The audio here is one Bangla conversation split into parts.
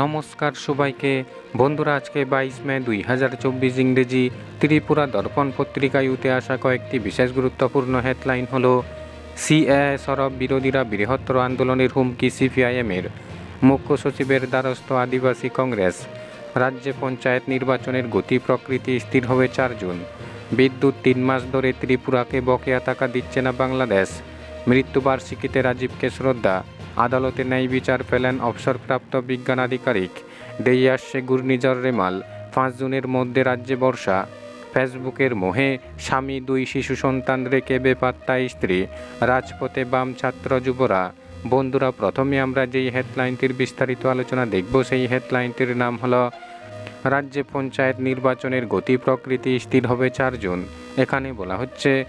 নমস্কার সবাইকে। বন্ধুরা, আজকে বাইশ মে দুই হাজার চব্বিশ ইংরেজি ত্রিপুরা দর্পণ পত্রিকায় উঠে আসা কয়েকটি বিশেষ গুরুত্বপূর্ণ হেডলাইন হল সিএ সরব বিরোধীরা বৃহত্তর আন্দোলনের হুমকি সিপিআইএমের। মুখ্য সচিবের দ্বারস্থ আদিবাসী কংগ্রেস, রাজ্যে পঞ্চায়েত নির্বাচনের গতি প্রকৃতি স্থির হবে চার জুন। বিদ্যুৎ তিন মাস ধরে ত্রিপুরাকে বকেয়া টাকা দিচ্ছে না বাংলাদেশ। মৃত্যুবার্ষিকীতে রাজীবকে শ্রদ্ধা, আদালতে ন্যায় বিচার পেলেন অবসরপ্রাপ্ত বিজ্ঞান আধিকারিক দেই আসছে ঘূর্ণিঝড় রেমাল, পাঁচ জুনের মধ্যে রাজ্যে বর্ষা, ফেসবুকের মোহে স্বামী, দুই শিশু সন্তান রেখে বেপাত্তা স্ত্রী, রাজপথে বাম ছাত্র যুবরা। বন্ধুরা, প্রথমে আমরা যেই হেডলাইনটির বিস্তারিত আলোচনা দেখব, সেই হেডলাইনটির নাম হলো, রাজ্যে পঞ্চায়েত নির্বাচনের গতি প্রকৃতি স্থির হবে চার জুন। এখানে বলা হচ্ছে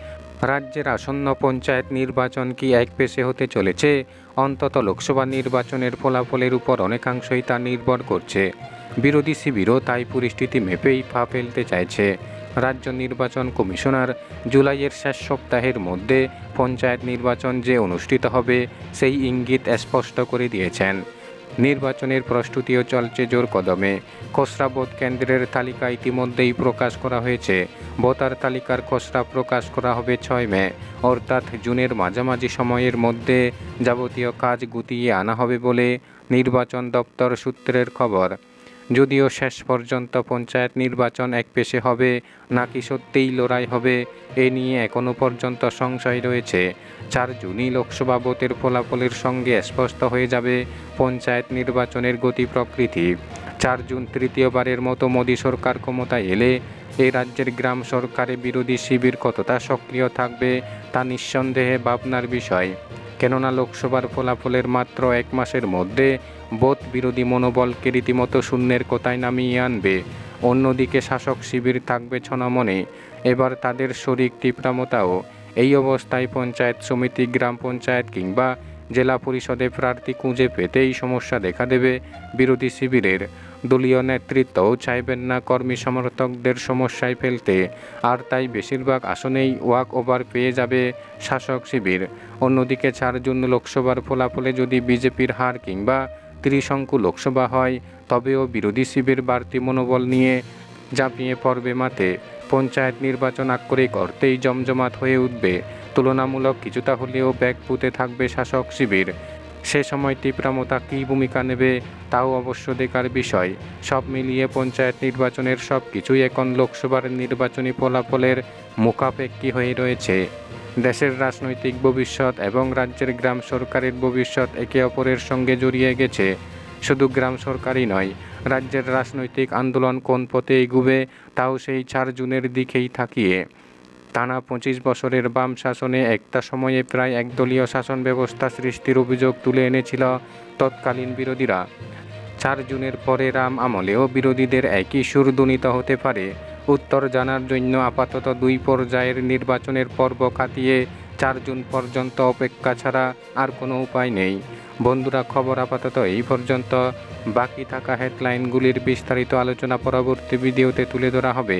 রাজ্যের আসন্ন পঞ্চায়েত নির্বাচন কি এক পেশে হতে চলেছে? অন্তত লোকসভা নির্বাচনের ফলাফলের উপর অনেকাংশই তা নির্ভর করছে। বিরোধী শিবিরও তাই পরিস্থিতি মেপেই পা ফেলতে চাইছে। রাজ্য নির্বাচন কমিশনার জুলাইয়ের শেষ সপ্তাহের মধ্যে পঞ্চায়েত নির্বাচন যে অনুষ্ঠিত হবে, সেই ইঙ্গিত স্পষ্ট করে দিয়েছেন। নির্বাচনের প্রস্তুতিও চলছে জোর কদমে। খসড়া ভোট কেন্দ্রের তালিকা ইতিমধ্যেই প্রকাশ করা হয়েছে। ভোটার তালিকার খসড়া প্রকাশ করা হবে ছয় মে। অর্থাৎ জুনের মাঝামাঝি সময়ের মধ্যে যাবতীয় কাজ গুটিয়ে আনা হবে বলে নির্বাচন দপ্তর সূত্রের খবর। যদিও শেষ পর্যন্ত পঞ্চায়েত নির্বাচন এক পেশে হবে, নাকি সত্যিই লড়াই হবে, এ নিয়ে এখনও পর্যন্ত সংশয় রয়েছে। চার জুনই লোকসভা ভোটের ফলাফলের সঙ্গে স্পষ্ট হয়ে যাবে পঞ্চায়েত নির্বাচনের গতি প্রকৃতি। চার জুন তৃতীয়বারের মতো মোদী সরকার ক্ষমতায় এলে এই রাজ্যের গ্রাম সরকারে বিরোধী শিবির কতটা সক্রিয় থাকবে তা নিঃসন্দেহে ভাবনার বিষয়। কেননা লোকসভার ফলাফলের মাত্র এক মাসের মধ্যে বোধ বিরোধী মনোবলকে রীতিমতো শূন্যের কোথায় নামিয়ে আনবে। অন্যদিকে শাসক শিবির থাকবে ছনামনে। এবার তাদের শরিক তীব্রামতাও এই অবস্থায় পঞ্চায়েত সমিতি, গ্রাম পঞ্চায়েত কিংবা জেলা পরিষদে প্রার্থী খুঁজে পেতেই সমস্যা দেখা দেবে বিরোধী শিবিরের। দলীয় নেতৃত্বও চাইবেন না কর্মী সমর্থকদের সমস্যায় ফেলতে। আর তাই বেশিরভাগ আসনেই ওয়াক ওভার পেয়ে যাবে শাসক শিবির। অন্যদিকে চার জুন লোকসভার ফলাফলে যদি বিজেপির হার কিংবা ত্রিশঙ্কু লোকসভা হয়, তবেও বিরোধী শিবির বাড়তি মনোবল নিয়ে ঝাঁপিয়ে পড়বে মাঠে। পঞ্চায়েত নির্বাচন আক্ষরিক অর্থেই জমজমাট হয়ে উঠবে। তুলনামূলক কিছুটা হলেও ব্যাগ পুঁতে থাকবে শাসক শিবির। সে সময় তীব্রামতা কী ভূমিকা নেবে তাও অবশ্য দেখার বিষয়। সব মিলিয়ে পঞ্চায়েত নির্বাচনের সব কিছুই এখন লোকসভার নির্বাচনী ফলাফলের মুখাপেক্ষী হয়ে রয়েছে। দেশের রাজনৈতিক ভবিষ্যৎ এবং রাজ্যের গ্রাম সরকারের ভবিষ্যৎ একে অপরের সঙ্গে জড়িয়ে গেছে। শুধু গ্রাম সরকারই নয়, রাজ্যের রাজনৈতিক আন্দোলন কোন পথে এগুবে তাও সেই চার জুনের দিকেই থাকিয়ে। টানা পঁচিশ বছরের বাম শাসনে একটা সময়ে প্রায় একদলীয় শাসন ব্যবস্থা সৃষ্টির অভিযোগ তুলে এনেছিল তৎকালীন বিরোধীরা। চার জুনের পরে রাম আমলেও বিরোধীদের একই সুর ধ্বনিত হতে পারে। উত্তর জানার জন্য আপাতত দুই পর্যায়ের নির্বাচনের পর্ব কাটিয়ে চার জুন পর্যন্ত অপেক্ষা ছাড়া আর কোনো উপায় নেই। বন্ধুরা, খবর আপাতত এই পর্যন্ত। বাকি থাকা হেডলাইনগুলির বিস্তারিত আলোচনা পরবর্তী ভিডিওতে তুলে ধরা হবে।